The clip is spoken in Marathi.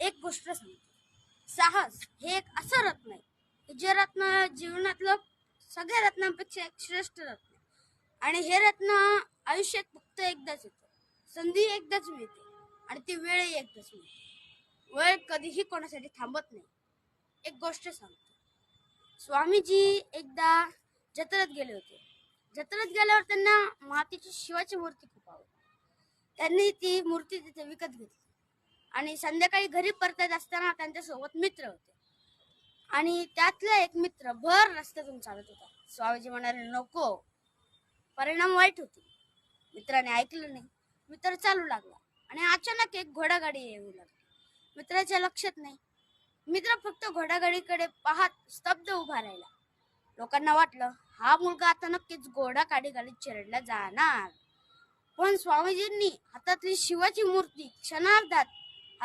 एक गोष्ट सांगते. साहस हे एक असं रत्न आहे जे रत्न जीवनातलं सगळ्या रत्नांपेक्षा एक श्रेष्ठ रत्न आहे. आणि हे रत्न आयुष्यात फक्त एकदाच येतं. संधी एकदाच मिळते आणि ती वेळही एकदाच मिळते. वेळ कधीही कोणासाठी थांबत नाही. एक गोष्ट सांगतो. स्वामीजी एकदा जत्रेत गेले होते. जत्रेत गेल्यावर त्यांना मातीची शिवाची मूर्ती खूप आवडली. त्यांनी ती मूर्ती तिथे विकत घेतली. आणि संध्याकाळी घरी परतत असताना त्यांच्यासोबत मित्र होते. आणि त्यातला एक मित्र भर रस्त्यातून चालत होता. स्वामीजी म्हणाले नको. परिणाम वाईट होते. मित्राने ऐकलं नाही. मित्र चालू लागला. आणि अचानक एक घोडागाडी येऊ लागली. मित्राच्या लक्षात नाही. मित्र फक्त घोडागाडीकडे पाहत स्तब्ध उभा राहिला. लोकांना वाटलं हा मुलगा आता नक्कीच घोडा गाडी गाडीत चिरडला जाणार. पण स्वामीजींनी हातातली शिवाची मूर्ती क्षणार्धात